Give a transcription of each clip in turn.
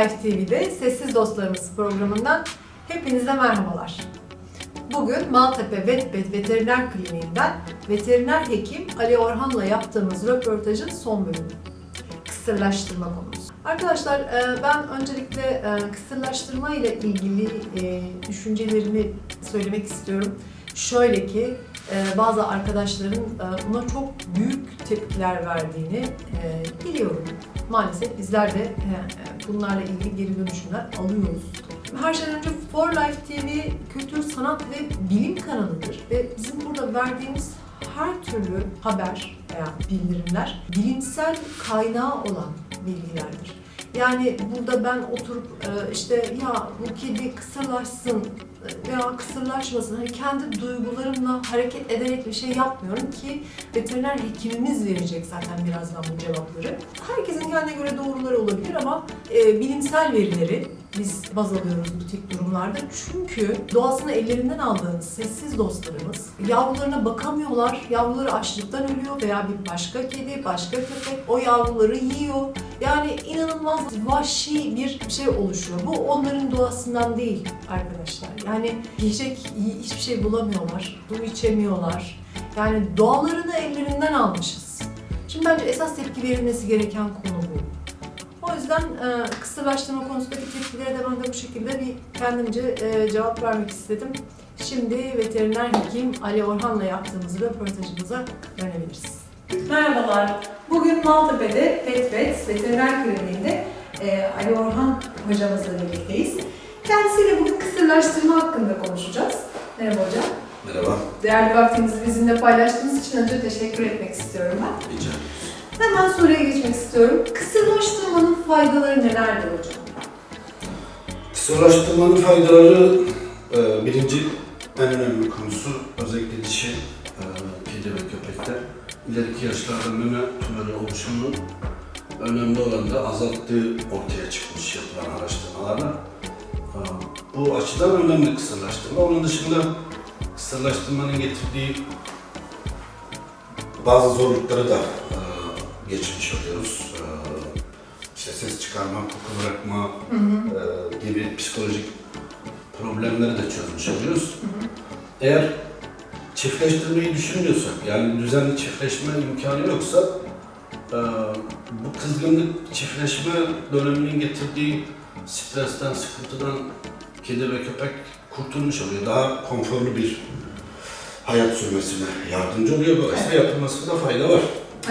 Life TV'de Sessiz Dostlarımız programından hepinize merhabalar. Bugün Maltepe Vetbet Veteriner Kliniği'nden veteriner hekim Ali Orhan'la yaptığımız röportajın son bölümü. Kısırlaştırma konusu. Arkadaşlar e, ben öncelikle e, kısırlaştırma ile ilgili e, düşüncelerimi söylemek istiyorum. Şöyle ki bazı arkadaşların buna çok büyük tepkiler verdiğini biliyorum. Maalesef bizler de e, bunlarla ilgili geri dönüşümler alıyoruz. Her şeyden önce For Life TV kültür, sanat ve bilim kanalıdır ve bizim burada verdiğimiz her türlü haber veya bildirimler bilimsel kaynağı olan bilgilerdir. Yani burada ben oturup e, işte ya bu kedi kısırlaşsın e, veya kısırlaşmasın hani kendi duygularımla hareket ederek bir şey yapmıyorum ki veteriner hekimimiz verecek zaten birazdan bu cevapları. Herkesin kendine göre doğruları olabilir ama e, bilimsel verileri biz baz alıyoruz bu tip durumlarda. Çünkü doğasını ellerinden aldığımız sessiz dostlarımız yavrularına bakamıyorlar. Yavruları açlıktan ölüyor veya bir başka kedi, başka köpek o yavruları yiyor. Yani inanılmaz vahşi bir şey oluşuyor. Bu onların doğasından değil arkadaşlar. Yani yiyecek hiçbir şey bulamıyorlar. Su içemiyorlar. Yani doğalarını ellerinden almışız. Şimdi bence esas tepki verilmesi gereken konu bu. O yüzden e, kısırlaştırma konusundaki tepkilere de ben de bu şekilde bir kendimce e, cevap vermek istedim. Şimdi veteriner hekim Ali Orhan'la yaptığımız röportajımıza dönebiliriz. Merhabalar. Bugün Maltepe'de PetVet Veteriner Kliniği'nde e, Ali Orhan hocamızla birlikteyiz. Kendisiyle bugün kısırlaştırma hakkında konuşacağız. Merhaba hocam. Merhaba. Değerli vaktinizi bizimle paylaştığınız için önce teşekkür etmek istiyorum ben. Rica Hemen soruya geçmek istiyorum. Kısırlaştırmanın faydaları nelerdir hocam? Kısırlaştırmanın faydaları e, birinci en önemli konusu özellikle dişi e, kedi ve köpekte ileriki yaşlarda meme tümörü oluşumunu önemli oranda azalttığı ortaya çıkmış yapılan araştırmalarla. E, bu açıdan önemli kısırlaştırma. Onun dışında kısırlaştırmanın getirdiği bazı zorlukları da e, geçmiş oluyoruz. E, işte ses çıkarma, koku bırakma, Hı hı. e, gibi psikolojik problemleri de çözmüş oluyoruz. Eğer çiftleştirmeyi düşünmüyorsak, yani düzenli çiftleşme imkanı yoksa e, bu kızgınlık çiftleşme döneminin getirdiği stresten, sıkıntıdan kedi ve köpek kurtulmuş oluyor. Daha konforlu bir hayat sürmesine yardımcı oluyor. Dolayısıyla yapılmasında fayda var.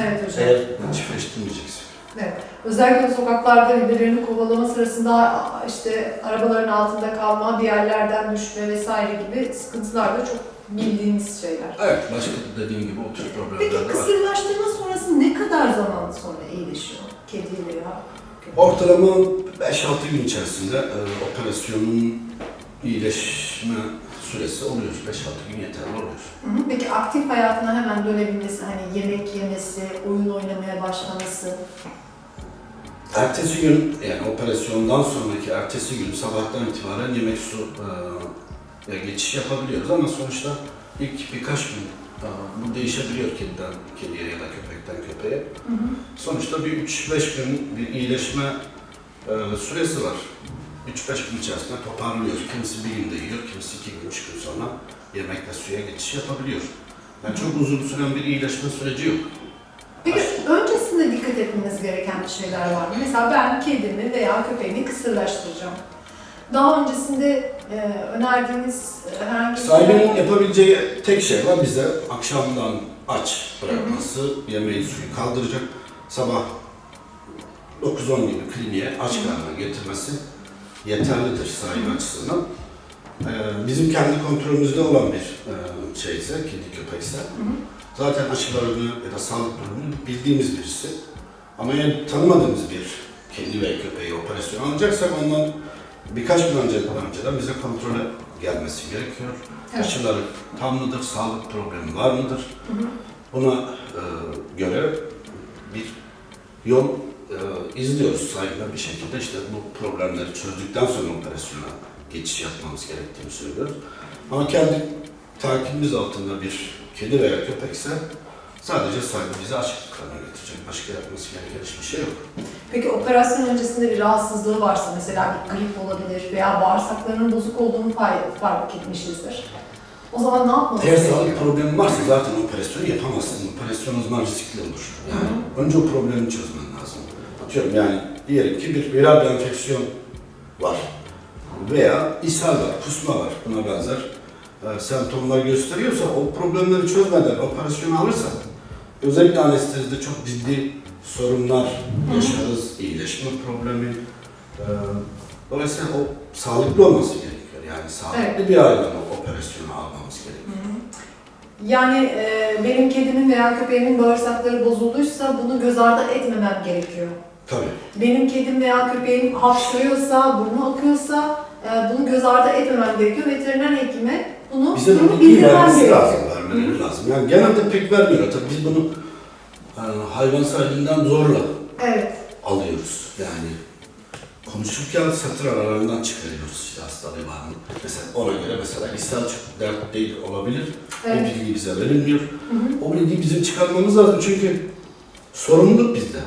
Evet hocam. Eğer çiftleştirmeyeceksin. Evet. Özellikle sokaklarda birbirlerini kovalama sırasında işte arabaların altında kalma, bir yerlerden düşme vesaire gibi sıkıntılar da çok bildiğimiz şeyler. Evet, başka dediğim gibi o tür problemler Peki de var. kısırlaştırma sonrası ne kadar zaman sonra iyileşiyor kedi veya köpek? Ortalama 5-6 gün içerisinde e, operasyonun iyileşme süresi oluyor. 5-6 gün yeterli oluyor. Hı hı. Peki aktif hayatına hemen dönebilmesi, hani yemek yemesi, oyun oynamaya başlaması. Ertesi gün yani operasyondan sonraki ertesi gün sabahtan itibaren yemek su e, ya geçiş yapabiliyoruz ama sonuçta ilk birkaç gün bu değişebiliyor kediden kediye ya da köpekten köpeğe. Hı hı. Sonuçta bir 3-5 gün bir iyileşme e, süresi var. 3-5 gün içerisinde toparlıyor. Kimisi bir günde yiyor, kimisi iki gün, üç gün sonra yemekle suya geçiş yapabiliyor. Yani çok uzun süren bir iyileşme süreci yok. Peki öncesinde dikkat etmemiz gereken bir şeyler var mı? Mesela ben kedimi veya köpeğimi kısırlaştıracağım. Daha öncesinde e, önerdiğiniz e, herhangi bir şey Sahibinin mı? yapabileceği tek şey var bize akşamdan aç bırakması, yemeği suyu kaldıracak, sabah 9-10 gibi kliniğe aç karnına getirmesi yeterlidir sahibi açısından. Ee, bizim kendi kontrolümüzde olan bir e, şeyse, kedi köpekse, zaten aşılarını ya da sağlık durumunu bildiğimiz birisi. Ama eğer tanımadığımız bir kedi ve köpeği operasyon alacaksak ondan birkaç gün önce, önceden bize kontrole gelmesi gerekiyor. Evet. Aşıları tam mıdır, sağlık problemi var mıdır? Hı hı. Buna e, göre bir yol e, izliyoruz sahipler bir şekilde işte bu problemleri çözdükten sonra operasyona geçiş yapmamız gerektiğini söylüyoruz. Ama kendi takibimiz altında bir kedi veya köpekse Sadece bizi açıklıklarına getirecek. Başka yapması gereken hiçbir şey yok. Peki operasyon öncesinde bir rahatsızlığı varsa mesela bir grip olabilir veya bağırsaklarının bozuk olduğunu fark, etmişizdir. O zaman ne yapmalıyız? Eğer sağlık problemi varsa zaten operasyonu yapamazsın. Operasyon o zaman riskli olur. Yani önce o problemi çözmen lazım. Atıyorum yani diyelim ki bir viral bir enfeksiyon var. Veya ishal var, kusma var. Buna benzer e, semptomlar gösteriyorsa o problemleri çözmeden operasyonu alırsan özellikle anestezide çok ciddi sorunlar yaşarız. iyileşme problemi. E, dolayısıyla o sağlıklı olması gerekiyor. Yani sağlıklı Evet. bir ailenin o operasyonu almamız gerekiyor. Yani e, benim kedimin veya köpeğimin bağırsakları bozulduysa bunu göz ardı etmemem gerekiyor. Tabii. Benim kedim veya köpeğim hapşırıyorsa, burnu akıyorsa e, bunu göz ardı etmemem gerekiyor. Veteriner hekime bunu, Bize bunu bildirmem vermesi gerekiyor. lazım, vermeleri lazım. Yani genelde pek vermiyor. Tabii biz bunu e, hayvan sahibinden zorla Evet. alıyoruz. Yani konuşurken satır aralarından çıkarıyoruz işte hastalığı var mı? Mesela ona göre mesela ishal çok dert değil olabilir. Evet. O bilgi bize verilmiyor. O bilgiyi bizim çıkarmamız lazım çünkü sorumluluk bizde.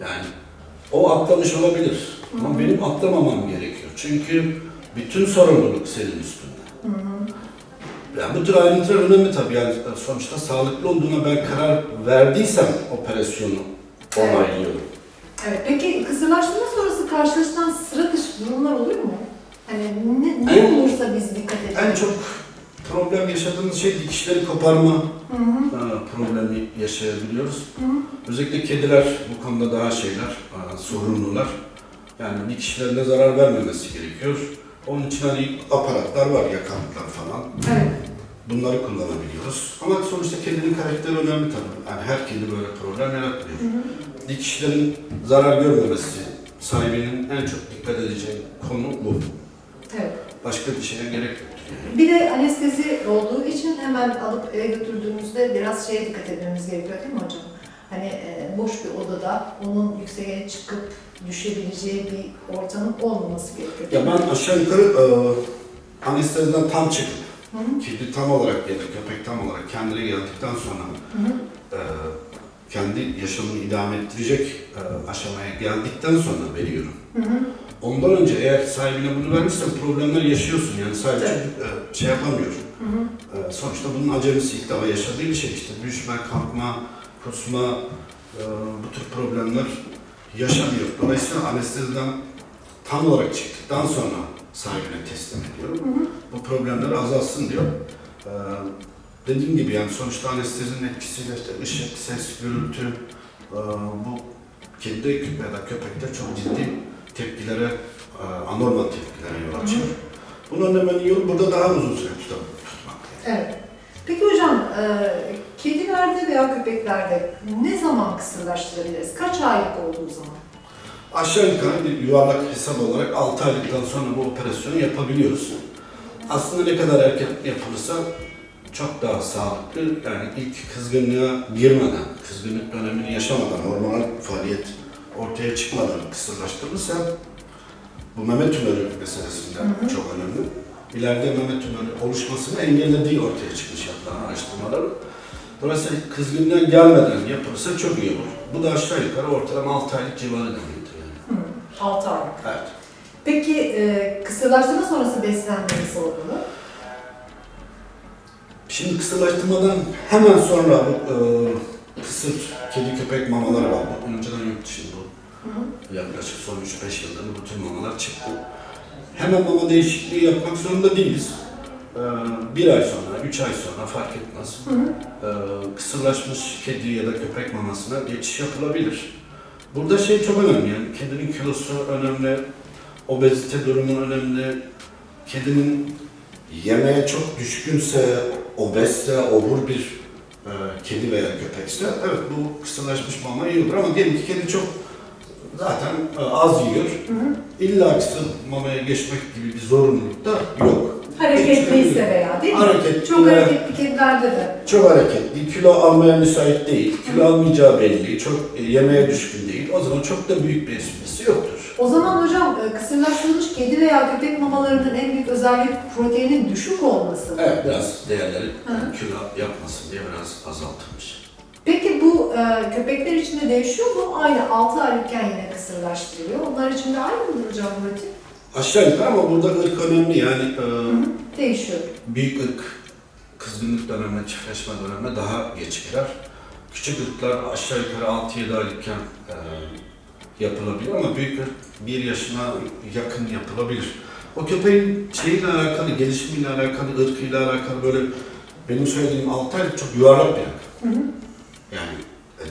Yani o atlamış olabilir. Ama benim atlamamam gerekiyor. Çünkü bütün sorumluluk senin üstünde. Yani bu tür ayrıntılar önemli tabii. Yani sonuçta sağlıklı olduğuna ben karar verdiysem operasyonu onaylıyorum. Evet. Peki kısırlaştırma sonrası karşılaşılan sıra dışı durumlar oluyor mu? Hani ne, ne En- olursa biz dikkat edelim. En çok problem yaşadığımız şey dikişleri koparma Hı hı. e, problemi yaşayabiliyoruz. Hı hı. Özellikle kediler bu konuda daha şeyler, e, sorumlular. Yani dikişlerine zarar vermemesi gerekiyor. Onun için hani aparatlar var, yakanlıklar falan. Evet. Bunları kullanabiliyoruz. Ama sonuçta kedinin karakteri önemli tabii. Yani her kedi böyle problem yaratmıyor. Dikişlerin zarar görmemesi sahibinin en çok dikkat edeceği konu bu. Evet. Başka bir şeye gerek yoktur yani. Bir de anestezi olduğu için hemen alıp eve götürdüğümüzde biraz şeye dikkat etmemiz gerekiyor değil mi hocam? Hani e, boş bir odada onun yükseğe çıkıp düşebileceği bir ortamın olmaması gerekiyor. Ya ben aşağı yukarı e, anesteziden tam çıkıp, Hı kedi tam olarak ya da köpek tam olarak kendine geldikten sonra Hı e, kendi yaşamını idame ettirecek e, aşamaya geldikten sonra veriyorum. Hı hı. Ondan önce eğer sahibine bunu vermişsen problemler yaşıyorsun yani sahibi Evet. e, şey yapamıyor. Hı hı. E, sonuçta bunun acemisi ilk defa yaşadığı bir şey işte düşme, kalkma, kusma e, bu tür problemler yaşamıyor. Dolayısıyla anesteziden tam olarak çıktıktan sonra sahibine teslim ediyorum. Hı hı. Bu problemleri azalsın diyor. E, dediğim gibi yani sonuçta anestezinin etkisiyle işte ışık, ses, gürültü e, bu kedide ya da köpekte çok ciddi tepkilere, e, anormal tepkilere yol açıyor. Bunu önlemenin yolu burada daha uzun süre tutmak. Evet. Peki hocam, e, kedilerde veya köpeklerde ne zaman kısırlaştırabiliriz? Kaç aylık olduğu zaman? Aşağı yukarı bir yuvarlak hesap olarak 6 aylıktan sonra bu operasyonu yapabiliyoruz. Aslında ne kadar erken yapılırsa çok daha sağlıklı. Yani ilk kızgınlığa girmeden, kızgınlık dönemini yaşamadan, hormonal faaliyet ortaya çıkmadan kısırlaştırılırsa bu meme tümörü meselesinde Hı hı. çok önemli. İleride meme tümörü oluşmasını engellediği ortaya çıkmış yapılan araştırmalar. Dolayısıyla kızgınlığa gelmeden yapılırsa çok iyi olur. Bu da aşağı yukarı ortalama 6 aylık civarı. Hı. 6 aylık. Evet. Peki e, kısırlaştırma sonrası beslenme nasıl olmalı? Şimdi kısırlaştırmadan hemen sonra e, kısır kedi köpek mamaları var. Bu önceden yurt dışında bu. Hı hı. Yaklaşık son 3-5 yıldır bu tür mamalar çıktı. Hemen mama değişikliği yapmak zorunda değiliz. E, bir ay sonra, üç ay sonra fark etmez. Hı hı. E, kısırlaşmış kedi ya da köpek mamasına geçiş yapılabilir. Burada şey çok önemli yani kedinin kilosu önemli, obezite durumu önemli, kedinin yemeğe çok düşkünse, obezse, obur bir e, kedi veya köpekse evet bu kısırlaşmış mama iyi olur ama diyelim ki kedi çok zaten e, az yiyor. Hı hı. İlla kısır mamaya geçmek gibi bir zorunluluk da yok. Hareketliyse veya değil mi? Hareketli Çok hareketli kedilerde de. Çok hareketli, kilo almaya müsait değil, kilo almayacağı belli, çok e, yemeğe düşkün değil. O zaman çok da büyük bir esprisi yoktur. O zaman hocam e, kısırlaştırılmış kedi veya köpek mamalarının en büyük özelliği proteinin düşük olması. Evet, biraz değerleri Hı. kilo yapmasın diye biraz azaltılmış. Peki bu e, köpekler için de değişiyor mu? Aynı 6 aylıkken yine kısırlaştırılıyor. Onlar için de aynı mıdır hocam bu rutin? Aşağı yukarı ama burada ırk önemli yani e, Değişiyor. büyük ırk kızgınlık dönemine, çiftleşme dönemine daha geç girer. Küçük ırklar aşağı yukarı 6-7 aylıkken e, yapılabilir ama büyük ırk 1 yaşına yakın yapılabilir. O köpeğin şeyiyle alakalı, gelişimiyle alakalı, ırkıyla alakalı böyle benim söylediğim 6 aylık çok yuvarlak bir ırk. Hı hı. Yani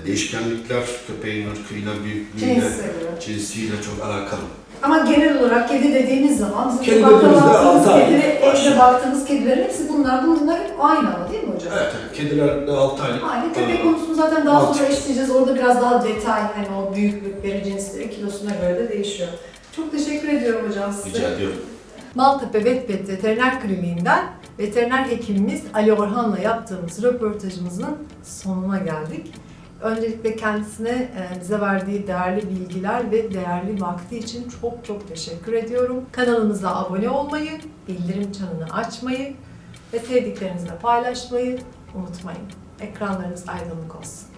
e, değişkenlikler köpeğin ırkıyla, büyüklüğüyle, Cinsi göre. cinsiyle çok alakalı. Ama genel olarak kedi dediğimiz zaman bizim Kedi sokakta dediğimizde baktığımız altı ay kediler, evde baktığımız kedilerin hepsi bunlar. Bunlar hep aynı ama değil mi hocam? Evet, evet. kediler de 6 aylık. Aynı. Köpek e, konusunu zaten daha sonra işleyeceğiz. Orada biraz daha detay, hani o büyüklükleri, cinsleri, kilosuna göre de değişiyor. Çok teşekkür ediyorum hocam size. Rica ediyorum. Maltepe Vet Vet Veteriner Kliniğinden veteriner hekimimiz Ali Orhan'la yaptığımız röportajımızın sonuna geldik. Öncelikle kendisine e, bize verdiği değerli bilgiler ve değerli vakti için çok çok teşekkür ediyorum. Kanalımıza abone olmayı, bildirim çanını açmayı ve sevdiklerinizle paylaşmayı unutmayın. Ekranlarınız aydınlık olsun.